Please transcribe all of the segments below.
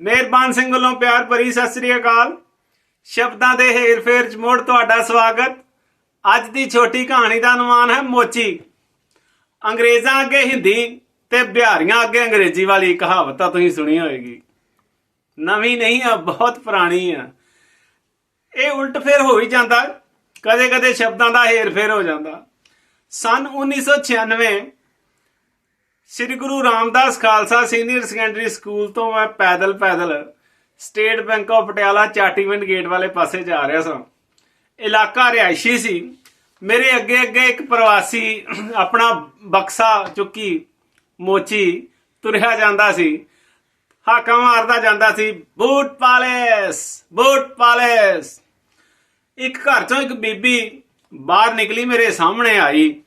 ਮਿਹਰਬਾਨ ਸਿੰਘ ਵੱਲੋਂ ਪਿਆਰ ਭਰੀ ਸਤਿ ਸ੍ਰੀ ਅਕਾਲ। ਸ਼ਬਦਾਂ ਦੇ ਹੇਰ-ਫੇਰ ਚ ਮੋੜ ਤੁਹਾਡਾ ਸਵਾਗਤ। ਅੱਜ ਦੀ ਛੋਟੀ ਕਹਾਣੀ ਦਾ ਅਨੁਮਾਨ ਹੈ ਮੋਚੀ। ਅੰਗਰੇਜ਼ਾਂ ਅੱਗੇ ਹਿੰਦੀ ਤੇ ਬਿਹਾਰੀਆਂ ਅੱਗੇ ਅੰਗਰੇਜ਼ੀ ਵਾਲੀ ਕਹਾਵਤ ਤਾਂ ਤੁਸੀਂ ਸੁਣੀ ਹੋਵੇਗੀ ਨਵੀਂ ਨਹੀਂ ਆ, ਬਹੁਤ ਪੁਰਾਣੀ ਆ। ਇਹ ਉਲਟ ਫੇਰ ਹੋ ਹੀ ਜਾਂਦਾ। ਕਦੇ ਕਦੇ ਸ਼ਬਦਾਂ ਦਾ ਹੇਰ-ਫੇਰ ਹੋ ਜਾਂਦਾ। ਸਨ 1996 Sri Guru Ramdas Khalsa senior secondary school ਤੋਂ ਮੈਂ ਪੈਦਲ ਪੈਦਲ state bank of Patiala Chatiwind gate ਵਾਲੇ ਪਾਸੇ ਜਾ ਰਿਹਾ ਸਾਂ। ਇਲਾਕਾ ਰਿਹਾਇਸ਼ੀ ਸੀ। ਮੇਰੇ ਅੱਗੇ ਅੱਗੇ ਇੱਕ ਪ੍ਰਵਾਸੀ ਆਪਣਾ ਬਕਸਾ ਚੁੱਕੀ ਮੋਚੀ ਤੁਰਿਆ ਜਾਂਦਾ ਸੀ। ਹਾਕਾਂ ਮਾਰਦਾ ਜਾਂਦਾ ਸੀ, ਬੂਟ ਪਾਲੇਸ ਬੂਟ ਪਾਲੇਸ। ਇੱਕ ਘਰ ਚੋਂ ਇੱਕ ਬੀਬੀ ਬਾਹਰ ਨਿਕਲੀ, ਮੇਰੇ ਸਾਹਮਣੇ ਆਈ।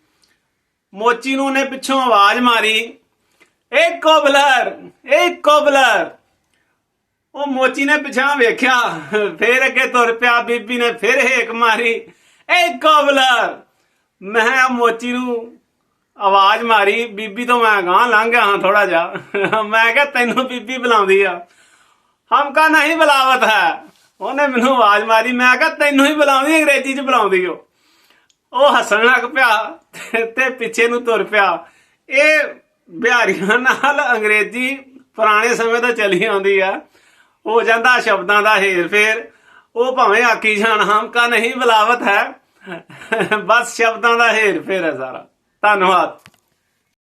ਮੋਚੀ ਨੂੰ ਉਹਨੇ ਪਿੱਛੋਂ ਆਵਾਜ਼ ਮਾਰੀ ਇਹ ਕੋਬਲਰ ਏ ਕੋਬਲਰ। ਉਹ ਮੋਚੀ ਨੇ ਪਿਛਾਂ ਵੇਖਿਆ, ਫੇਰ ਅੱਗੇ ਤੁਰ ਪਿਆ, ਬੀਬੀ ਨੇ ਫਿਰ ਹੇਕ ਮਾਰੀ। ਏ ਕੋਬਲਰ, ਮੈਂ ਮੋਚੀ ਨੂੰ ਆਵਾਜ਼ ਮਾਰੀ, ਬੀਬੀ ਤੋਂ ਮੈਂ ਗਾਂ ਲੰਘ ਗਿਆ ਹਾਂ ਥੋੜਾ ਜਿਹਾ। ਮੈਂ ਕਿਹਾ ਤੈਨੂੰ ਬੀਬੀ ਬੁਲਾਉਂਦੀ ਆ। ਹਮ ਕਾ ਨਹੀਂ ਬੁਲਾਵਤ ਹੈ। ਉਹਨੇ ਮੈਨੂੰ ਆਵਾਜ਼ ਮਾਰੀ, ਮੈਂ ਕਿਹਾ ਤੈਨੂੰ ਹੀ ਬੁਲਾਉਂਦੀ, ਅੰਗਰੇਜ਼ੀ ਚ ਬੁਲਾਉਂਦੀ ਓ। ਉਹ ਹੱਸਣ ਲੱਗ ਪਿਆ ਤੇ- ਤੇ ਪਿੱਛੇ ਨੂੰ ਤੁਰ ਪਿਆ। ਇਹ ਬਿਹਾਰੀਆਂ ਨਾਲ ਅੰਗਰੇਜ਼ੀ ਪੁਰਾਣੇ ਸਮੇਂ ਤੋਂ ਚੱਲੀ ਆਉਂਦੀ ਆ। ਹੋ ਜਾਂਦਾ ਸ਼ਬਦਾਂ ਦਾ ਹੇਰ ਫੇਰ ਉਹ ਭਾਵੇਂ ਆਕੀ ਜਾਣ ਹਮ ਕਾ ਨਹੀਂ ਬੁਲਾਵਤ ਹੈ। ਬਸ ਸ਼ਬਦਾਂ ਦਾ ਹੇਰ ਫੇਰ ਹੈ ਸਾਰਾ। ਧੰਨਵਾਦ।